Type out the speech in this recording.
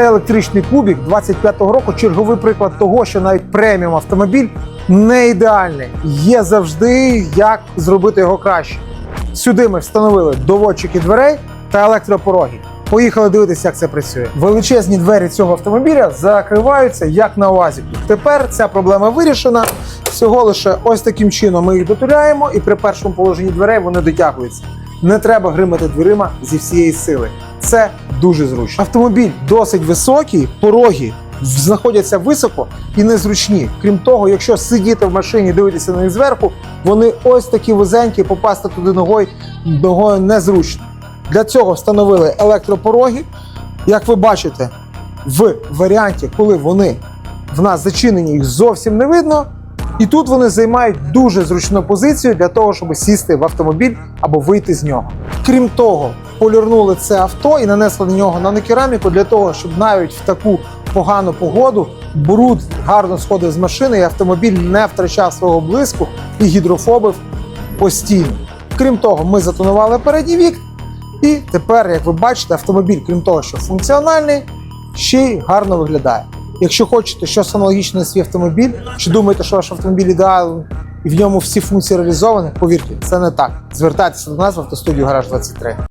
електричний кубік 25-го року черговий приклад того, що навіть преміум автомобіль не ідеальний. Є завжди як зробити його краще. Сюди ми встановили доводчики дверей та електропороги. Поїхали дивитися, як це працює. Величезні двері цього автомобіля закриваються як на УАЗіку. Тепер ця проблема вирішена. Всього лише ось таким чином ми їх дотуляємо, і при першому положенні дверей вони дотягуються. Не треба гримати дверима зі всієї сили. Це дуже зручно. Автомобіль досить високий, пороги знаходяться високо і незручні. Крім того, якщо сидіти в машині, дивитися на них зверху, вони ось такі вузенькі, попасти туди ногою, ногою незручно. Для цього встановили електропороги. Як ви бачите, в варіанті, коли вони в нас зачинені, їх зовсім не видно. І тут вони займають дуже зручну позицію для того, щоб сісти в автомобіль або вийти з нього. Крім того, полірнули це авто і нанесли на нього нанокераміку для того, щоб навіть в таку погану погоду бруд гарно сходив з машини, і автомобіль не втрачав свого блиску і гідрофобив постійно. Крім того, ми затонували передній вік, і тепер, як ви бачите, автомобіль, крім того, що функціональний, ще й гарно виглядає. Якщо хочете щось аналогічне на свій автомобіль, чи думаєте, що ваш автомобіль ідеальний і в ньому всі функції реалізовані, повірте, це не так. Звертайтеся до нас в автостудію Гараж 23.